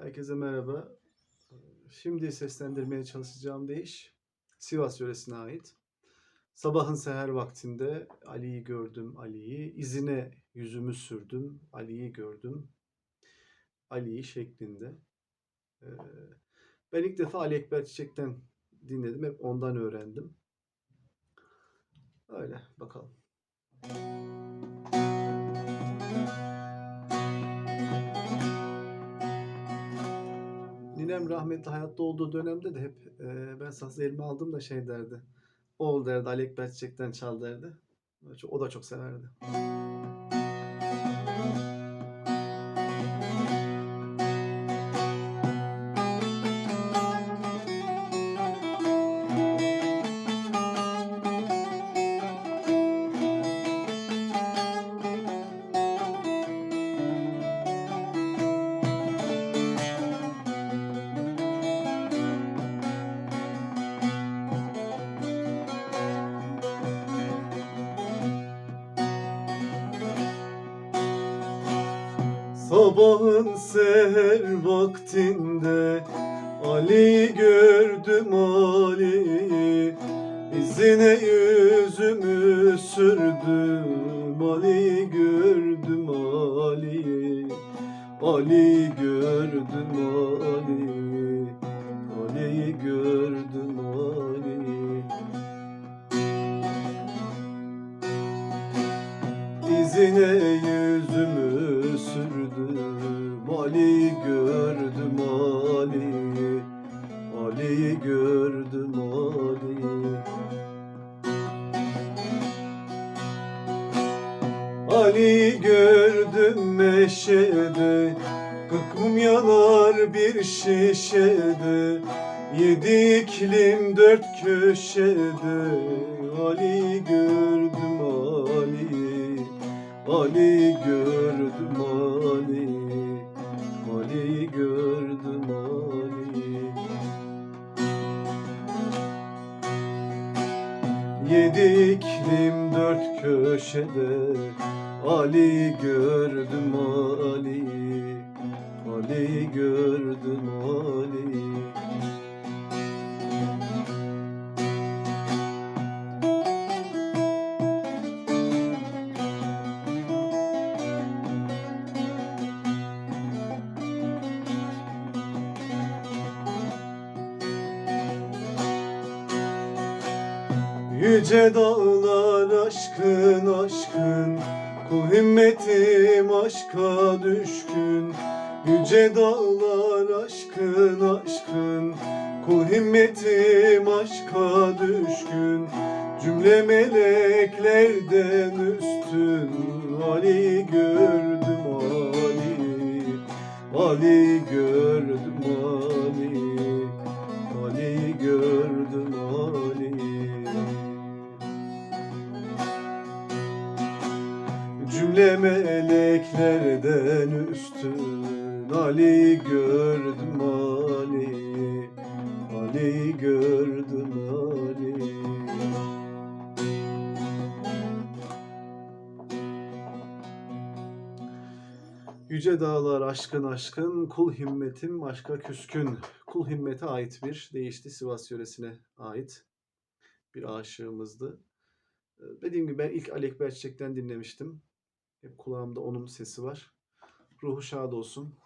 Herkese merhaba. Şimdi seslendirmeye çalışacağım deyiş Sivas yöresine ait. Sabahın seher vaktinde Ali'yi gördüm Ali'yi, izine yüzümü sürdüm, Ali'yi gördüm, Ali'yi şeklinde. Ee, Ben ilk defa Ali Ekber Çiçek'ten dinledim, hep ondan öğrendim. Ninem rahmetli hayatta olduğu dönemde de hep e, ben sazı elime aldım da şey derdi. Oğul derdi Ali Ekber Çiçek'ten çal derdi. O da çok severdi. Sabahın seher vaktinde Ali gördüm Ali İzine yüzümü sürdüm Ali gördüm Ali Ali gördüm Ali Ali gördüm Ali İzine yüzümü gördüm Ali Ali gördüm Ali Ali gördüm meşede Kırk mum yanar bir şişede. Yedi iklim dört köşede Ali gördüm Ali Ali gördüm Ali Yedi iklim dört köşede Ali gördüm Ali Ali gördüm Ali Yüce dağlar aşkın aşkın. Kul himmetim aşka düşkün. Yüce dağlar aşkın aşkın. Kul himmetim aşka düşkün. Cümle meleklerden üstün Cümle meleklerden üstün Ali gördüm Ali Ali gördüm Ali Yüce dağlar aşkın aşkın, kul himmetim aşka küskün. Kul himmete ait bir değişti Sivas yöresine ait bir aşığımızdı. Dediğim gibi ben ilk Ali Ekber Çiçek'ten dinlemiştim. Hep kulağımda onun sesi var. Ruhu şad olsun.